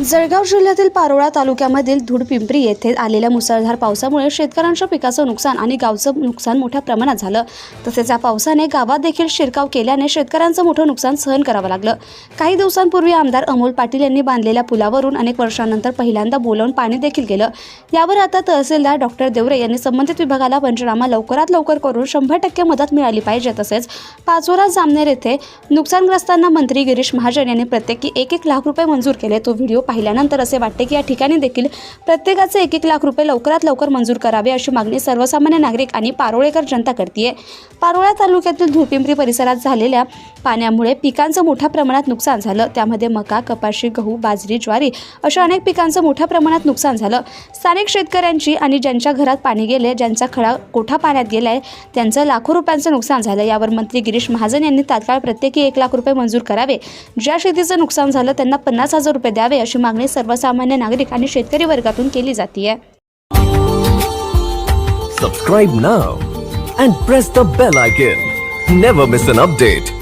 जळगाव जिल्ह्यातील पारोळा तालुक्यामधील धुडपिंपरी येथे आलेल्या मुसळधार पावसामुळे शेतकऱ्यांच्या पिकाचं नुकसान आणि गावचं नुकसान मोठ्या प्रमाणात झालं. तसेच या पावसाने गावात देखील शिरकाव केल्याने शेतकऱ्यांचं मोठं नुकसान सहन करावं लागलं. काही दिवसांपूर्वी आमदार अमोल पाटील यांनी बांधलेल्या पुलावरून अनेक वर्षांनंतर पहिल्यांदा बोलावून पाणी देखील गेलं. यावर आता तहसीलदार डॉक्टर देवरे यांनी संबंधित विभागाला पंचनामा लवकरात लवकर करून शंभर टक्के मदत मिळाली पाहिजे. तसेच पाचोरा जामनेर येथे नुकसानग्रस्तांना मंत्री गिरीश महाजन यांनी प्रत्येकी एक एक लाख रुपये मंजूर केले. तो व्हिडिओ पाहिल्यानंतर असे वाटते की या ठिकाणी देखील प्रत्येकाचे एक एक लाख रुपये लवकरात लवकर मंजूर करावे अशी मागणी सर्वसामान्य नागरिक आणि पारोळेकर जनता करते पारोळा तालुक्यातील धुळपिंपरी परिसरात झालेल्या पाण्यामुळे पिकांचं मोठ्या प्रमाणात नुकसान झालं. त्यामध्ये मका कपाशी गहू बाजरी ज्वारी अशा अनेक पिकांचं मोठ्या प्रमाणात नुकसान झालं. स्थानिक शेतकऱ्यांची आणि ज्यांच्या घरात पाणी गेले ज्यांचा खडा कोठा पाण्यात गेलाय त्यांचं लाखो रुपयांचं नुकसान झालं. यावर मंत्री गिरीश महाजन यांनी तात्काळ प्रत्येकी एक लाख रुपये मंजूर करावे. ज्या शेतीचं नुकसान झालं त्यांना पन्नास हजार रुपये द्यावे अशी मागणी सर्वसामान्य नागरिक आणि शेतकरी वर्गातून केली जाते subscribe now and press the bell icon never miss an update